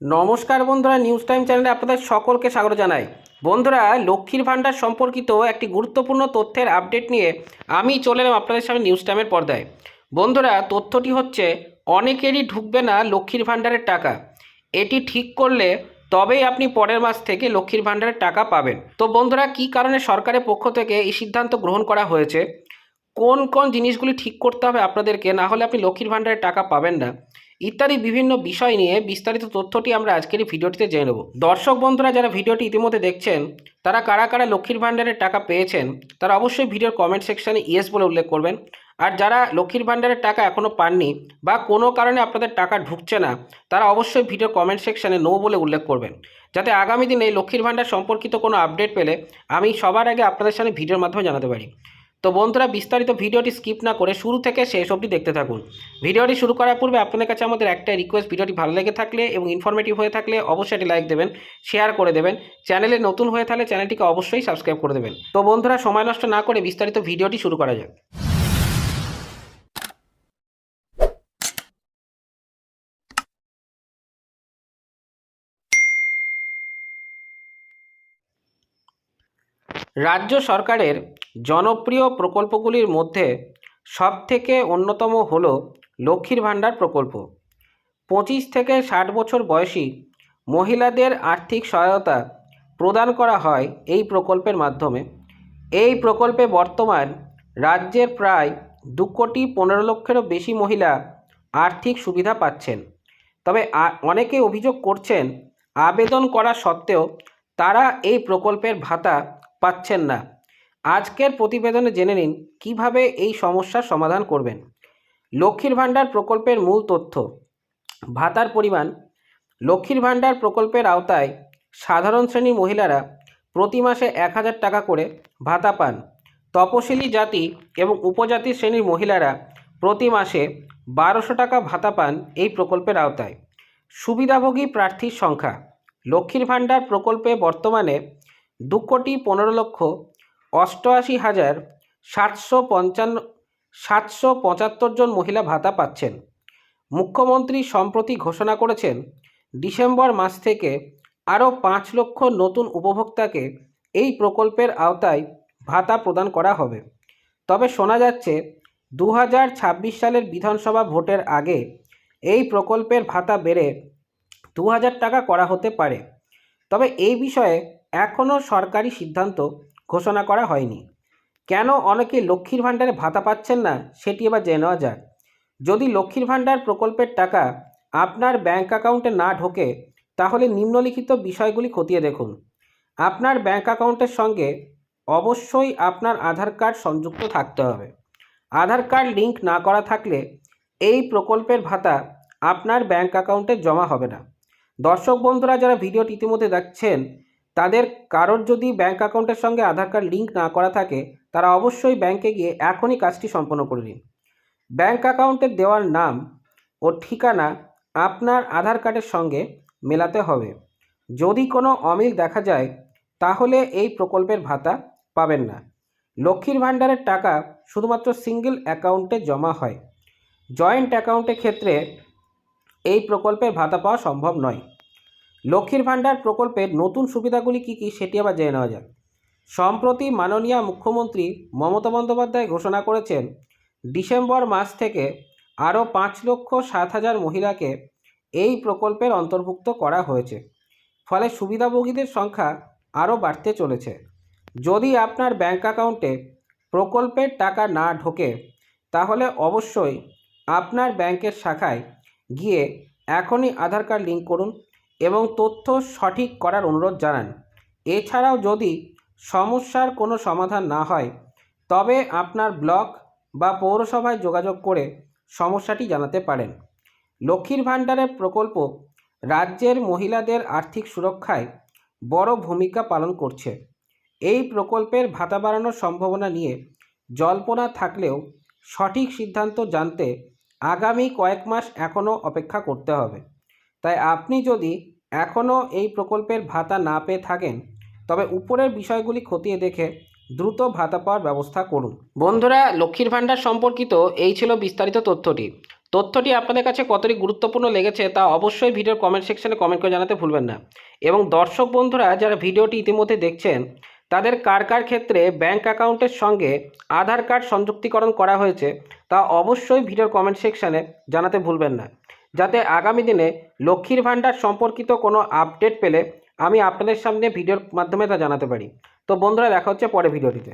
নমস্কার বন্ধুরা news time চ্যানেলে আপনাদের সকলকে স্বাগত জানাই। বন্ধুরা, লক্ষ্মীর ভাণ্ডার সম্পর্কিত একটি গুরুত্বপূর্ণ তথ্যের আপডেট নিয়ে আমি চলে এলাম আপনাদের সামনে নিউজ টাইমের পর্দায়। বন্ধুরা, তথ্যটি হচ্ছে, অনেকেরই ঢুকবে না লক্ষ্মীর ভাণ্ডারের টাকা। এটি ঠিক করলে তবেই আপনি পরের মাস থেকে লক্ষ্মীর ভাণ্ডারের টাকা পাবেন। তো বন্ধুরা, কী কারণে সরকারের পক্ষ থেকে এই সিদ্ধান্ত গ্রহণ করা হয়েছে? কোন কোন জিনিসগুলি ঠিক করতে হবে আপনাদেরকে? না হলে আপনি লক্ষ্মীর ভাণ্ডারের টাকা পাবেন না। ইত্যাদি বিভিন্ন বিষয় নিয়ে বিস্তারিত তথ্যটি আমরা আজকের ভিডিওটিতে জেনে নেব। দর্শক বন্ধুরা, যারা ভিডিওটি ইতিমধ্যে দেখছেন, তারা কারা কারা লক্ষ্মীর ভাণ্ডারের টাকা পেয়েছেন, তারা অবশ্যই ভিডিওর কমেন্ট সেকশানে ইয়েস বলে উল্লেখ করবেন। আর যারা লক্ষ্মীর ভাণ্ডারের টাকা এখনও পাননি বা কোনো কারণে আপনাদের টাকা ঢুকছে না, তারা অবশ্যই ভিডিওর কমেন্ট সেকশানে নো বলে উল্লেখ করবেন। যাতে আগামী দিনে লক্ষ্মীর ভাণ্ডার সম্পর্কিত কোনো আপডেট পেলে আমি সবার আগে আপনাদের সামনে ভিডিওর মাধ্যমে জানাতে পারি। তো বন্ধুরা, বিস্তারিত ভিডিওটি স্কিপ না করে শুরু থেকে শেষ অবধি দেখতে থাকুন। ভিডিওটি শুরু করার পূর্বে আপনাদের কাছে আমাদের একটা রিকোয়েস্ট ভিডিওটি ভালো লেগে থাকলে এবং ইনফরমেটিভ হয়ে থাকলে অবশ্যই একটি লাইক দেবেন শেয়ার করে দেবেন। চ্যানেলে নতুন হয়ে থাকলে চ্যানেলটিকে অবশ্যই সাবস্ক্রাইব করে দেবেন। তো বন্ধুরা, সময় নষ্ট না করে বিস্তারিত ভিডিওটি শুরু করা যাক। রাজ্য সরকারের জনপ্রিয় প্রকল্পগুলির মধ্যে সবথেকে অন্যতম হল লক্ষ্মীর ভাণ্ডার প্রকল্প। পঁচিশ থেকে ষাট বছর বয়সী মহিলাদের আর্থিক সহায়তা প্রদান করা হয় এই প্রকল্পের মাধ্যমে। এই প্রকল্পে বর্তমান রাজ্যের প্রায় দু কোটি পনেরো লক্ষেরও বেশি মহিলা আর্থিক সুবিধা পাচ্ছেন। তবে অনেকে অভিযোগ করছেন, আবেদন করা সত্ত্বেও তারা এই প্রকল্পের ভাতা পাচ্ছেন না। আজকের প্রতিবেদনে জেনে নিন কীভাবে এই সমস্যার সমাধান করবেন। লক্ষ্মীর ভাণ্ডার প্রকল্পের মূল তথ্য। ভাতার পরিমাণ। লক্ষ্মীর ভাণ্ডার প্রকল্পের আওতায় সাধারণ শ্রেণির মহিলারা প্রতি মাসে এক হাজার টাকা করে ভাতা পান। তপশিলি জাতি এবং উপজাতি শ্রেণির মহিলারা প্রতি মাসে বারোশো টাকা ভাতা পান এই প্রকল্পের আওতায়। সুবিধাভোগী প্রার্থীর সংখ্যা। লক্ষ্মীর ভাণ্ডার প্রকল্পে বর্তমানে দু কোটি পনেরো লক্ষ অষ্টআশি হাজার সাতশো পঞ্চান্ন, সাতশো পঁচাত্তর জন মহিলা ভাতা পাচ্ছেন। মুখ্যমন্ত্রী সম্প্রতি ঘোষণা করেছেন, ডিসেম্বর মাস থেকে আরও পাঁচ লক্ষ নতুন উপভোক্তাকে এই প্রকল্পের আওতায় ভাতা প্রদান করা হবে। তবে শোনা যাচ্ছে দু হাজার ছাব্বিশ সালের বিধানসভা ভোটের আগে এই প্রকল্পের ভাতা বেড়ে দু হাজার টাকা করা হতে পারে। তবে এই বিষয়ে এখনও সরকারি সিদ্ধান্ত ঘোষণা করা হয়নি। কেন অনেকে লক্ষ্মীর ভাণ্ডারে ভাতা পাচ্ছেন না, সেটি এবার জেনে নেওয়া যাক। যদি লক্ষ্মীর ভাণ্ডার প্রকল্পের টাকা আপনার ব্যাংক অ্যাকাউন্টে না ঢোকে, তাহলে নিম্নলিখিত বিষয়গুলি খতিয়ে দেখুন। আপনার ব্যাংক অ্যাকাউন্টের সঙ্গে অবশ্যই আপনার আধার কার্ড সংযুক্ত থাকতে হবে। আধার কার্ড লিঙ্ক না করা থাকলে এই প্রকল্পের ভাতা আপনার ব্যাংক অ্যাকাউন্টে জমা হবে না। দর্শক বন্ধুরা, যারা ভিডিওটি ইতিমধ্যে দেখছেন তাদের কারোর যদি ব্যাঙ্ক অ্যাকাউন্টের সঙ্গে আধার কার্ড লিঙ্ক না করা থাকে, তারা অবশ্যই ব্যাংকে গিয়ে এখনই কাজটি সম্পন্ন করে নিন। ব্যাঙ্ক অ্যাকাউন্টের দেওয়ার নাম ও ঠিকানা আপনার আধার কার্ডের সঙ্গে মেলাতে হবে। যদি কোনো অমিল দেখা যায়, তাহলে এই প্রকল্পের ভাতা পাবেন না। লক্ষ্মীর ভাণ্ডারের টাকা শুধুমাত্র সিঙ্গেল অ্যাকাউন্টে জমা হয়। জয়েন্ট অ্যাকাউন্টের ক্ষেত্রে এই প্রকল্পের ভাতা পাওয়া সম্ভব নয়। লক্ষ্মীর ভাণ্ডার প্রকল্পের নতুন সুবিধাগুলি কী কী সেটি আবার জেনে নেওয়া যাক। সম্প্রতি মাননীয় মুখ্যমন্ত্রী মমতা বন্দ্যোপাধ্যায় ঘোষণা করেছেন, ডিসেম্বর মাস থেকে আরও পাঁচ লক্ষ সাত হাজার মহিলাকে এই প্রকল্পের অন্তর্ভুক্ত করা হয়েছে। ফলে সুবিধাভোগীদের সংখ্যা আরও বাড়তে চলেছে। যদি আপনার ব্যাঙ্ক অ্যাকাউন্টে প্রকল্পের টাকা না ঢোকে, তাহলে অবশ্যই আপনার ব্যাংকের শাখায় গিয়ে এখনই আধার কার্ড লিঙ্ক করুন। এবং তথ্য সঠিক করার অনুরোধ জানান। এছাড়াও যদি সমস্যার কোনো সমাধান না হয়, তবে আপনার ব্লক বা পৌরসভায় যোগাযোগ করে সমস্যাটি জানাতে পারেন। লক্ষ্মীর ভাণ্ডারের প্রকল্প রাজ্যের মহিলাদের আর্থিক সুরক্ষায় বড় ভূমিকা পালন করছে। এই প্রকল্পের ভাতা বাড়ানোর সম্ভাবনা নিয়ে জল্পনা থাকলেও সঠিক সিদ্ধান্ত জানতে আগামী কয়েক মাস এখনও অপেক্ষা করতে হবে। তাই আপনি যদি এখনও এই প্রকল্পের ভাতা না পেয়ে থাকেন, তবে উপরের বিষয়গুলি খতিয়ে দেখে দ্রুত ভাতা পাওয়ার ব্যবস্থা করুন। বন্ধুরা, লক্ষ্মীর ভাণ্ডার সম্পর্কিত এই ছিল বিস্তারিত তথ্যটি। তথ্যটি আপনাদের কাছে কতটি গুরুত্বপূর্ণ লেগেছে তা অবশ্যই ভিডিওর কমেন্ট সেকশনে কমেন্ট করে জানাতে ভুলবেন না। এবং দর্শক বন্ধুরা, যারা ভিডিওটি ইতিমধ্যে দেখছেন, তাদের কার কার ক্ষেত্রে ব্যাংক অ্যাকাউন্টের সঙ্গে আধার কার্ড সংযুক্তিকরণ করা হয়েছে, তা অবশ্যই ভিডিওর কমেন্ট সেকশানে জানাতে ভুলবেন না। যাতে আগামী দিনে লক্ষ্মীর ভাণ্ডার সম্পর্কিত কোনো আপডেট পেলে আমি আপনাদের সামনে ভিডিওর মাধ্যমে তা জানাতে পারি। তো বন্ধুরা, দেখা হচ্ছে পরে ভিডিওটিতে।